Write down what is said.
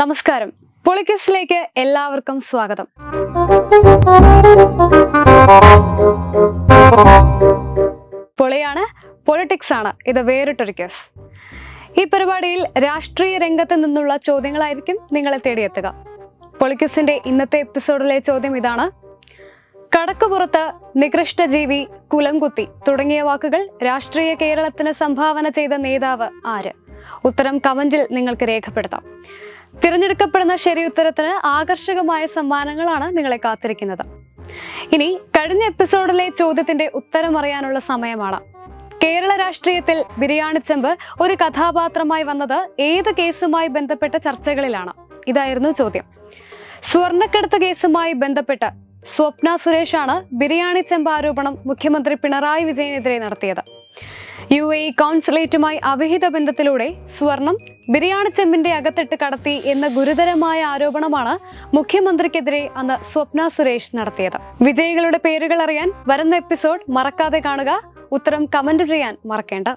നമസ്കാരം. പൊളിക്കസിലേക്ക് എല്ലാവർക്കും സ്വാഗതം. പൊളിയാണ് പൊളിറ്റിക്സ് ആണ് ഇത് വേറിട്ടൊരു കേസ്. ഈ പരിപാടിയിൽ രാഷ്ട്രീയ രംഗത്ത് നിന്നുള്ള ചോദ്യങ്ങളായിരിക്കും നിങ്ങളെ തേടിയെത്തുക. പൊളിക്കസിന്റെ ഇന്നത്തെ എപ്പിസോഡിലെ ചോദ്യം ഇതാണ്. കടക്കുപുറത്ത് നികൃഷ്ട ജീവി കുലംകുത്തി തുടങ്ങിയ വാക്കുകൾ രാഷ്ട്രീയ കേരളത്തിന് സംഭാവന ചെയ്ത നേതാവ് ആര്? ഉത്തരം കമന്റിൽ നിങ്ങൾക്ക് രേഖപ്പെടുത്താം. തിരഞ്ഞെടുക്കപ്പെടുന്ന ശരി ഉത്തരത്തിന് ആകർഷകമായ സമ്മാനങ്ങളാണ് നിങ്ങളെ കാത്തിരിക്കുന്നത്. ഇനി കഴിഞ്ഞ എപ്പിസോഡിലെ ചോദ്യത്തിന്റെ ഉത്തരം അറിയാനുള്ള സമയമാണ്. കേരള രാഷ്ട്രീയത്തിൽ ബിരിയാണി ചെമ്പ് ഒരു കഥാപാത്രമായി വന്നത് ഏത് കേസുമായി ബന്ധപ്പെട്ട ചർച്ചകളിലാണ്? ഇതായിരുന്നു ചോദ്യം. സ്വർണക്കടത്ത് കേസുമായി ബന്ധപ്പെട്ട് സ്വപ്ന സുരേഷാണ് ബിരിയാണി ചെമ്പ് ആരോപണം മുഖ്യമന്ത്രി പിണറായി വിജയനെതിരെ നടത്തിയത്. യു എ കോൺസുലേറ്റുമായി അവിഹിത ബന്ധത്തിലൂടെ സ്വർണം ബിരിയാണി ചെമ്പിന്റെ അകത്തിട്ട് കടത്തി എന്ന ഗുരുതരമായ ആരോപണമാണ് മുഖ്യമന്ത്രിക്കെതിരെ അന്ന് സ്വപ്ന സുരേഷ് നടത്തിയത്. വിജയികളുടെ പേരുകൾ അറിയാൻ വരുന്ന എപ്പിസോഡ് മറക്കാതെ കാണുക. ഉത്തരം കമന്റ് ചെയ്യാൻ മറക്കേണ്ട.